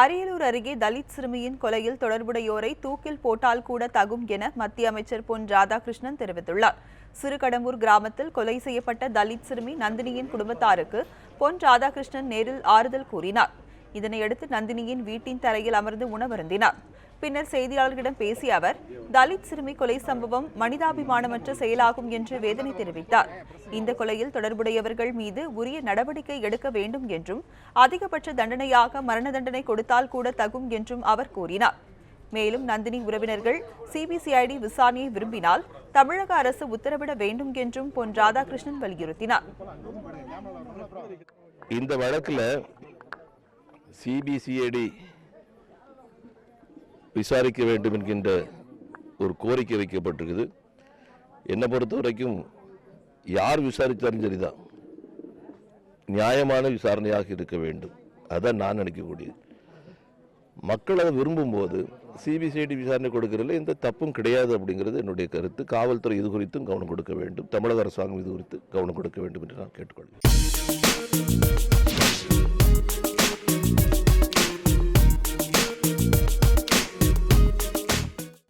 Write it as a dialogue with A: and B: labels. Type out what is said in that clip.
A: அரியலூர் அருகே தலித் சிறுமியின் கொலையில் தொடர்புடையோரை தூக்கில் போட்டால் கூட தகும் என மத்திய அமைச்சர் பொன் ராதாகிருஷ்ணன் தெரிவித்துள்ளார் சிறுகடம்பூர் கிராமத்தில் கொலை செய்யப்பட்ட தலித் சிறுமி நந்தினியின் குடும்பத்தாருக்கு பொன் ராதாகிருஷ்ணன் நேரில் ஆறுதல் கூறினார் இதனையடுத்து நந்தினியின் வீட்டின் தரையில் அமர்ந்து உணவருந்தினார் பின்னர் செய்தியாளர்களிடம் பேசிய அவர் தலித் சிறுமி கொலை சம்பவம் மனிதாபிமானமற்ற செயலாகும் என்று வேதனை தெரிவித்தார் இந்த கொலையில் தொடர்புடையவர்கள் மீது உரிய நடவடிக்கை எடுக்க வேண்டும் என்றும் அதிகபட்ச தண்டனையாக மரண தண்டனை கொடுத்தால் கூட தகும் என்றும் அவர் கூறினார் மேலும் நந்தினி உறவினர்கள் சிபிசிஐடி விசாரணையை விரும்பினால் தமிழக அரசு உத்தரவிட வேண்டும் என்றும் பொன் ராதாகிருஷ்ணன் வலியுறுத்தினார்
B: இந்த வழக்கில் சிபிசிஐடி விசாரிக்க வேண்டும் என்கின்ற ஒரு கோரிக்கை வைக்கப்பட்டிருக்குது என்னை பொறுத்த வரைக்கும் யார் விசாரித்தாலும் சரிதான் நியாயமான விசாரணையாக இருக்க வேண்டும் அதான் நான் நினைக்கக்கூடியது மக்கள் அதை விரும்பும்போது சிபிசிஐடி விசாரணை கொடுக்கறதுல எந்த தப்பும் கிடையாது அப்படிங்கிறது என்னுடைய கருத்து காவல்துறை இது குறித்தும் கவனம் கொடுக்க வேண்டும் தமிழக அரசாங்கம் இது குறித்து கவனம் கொடுக்க வேண்டும் என்று நான் கேட்டுக்கொள்கிறேன்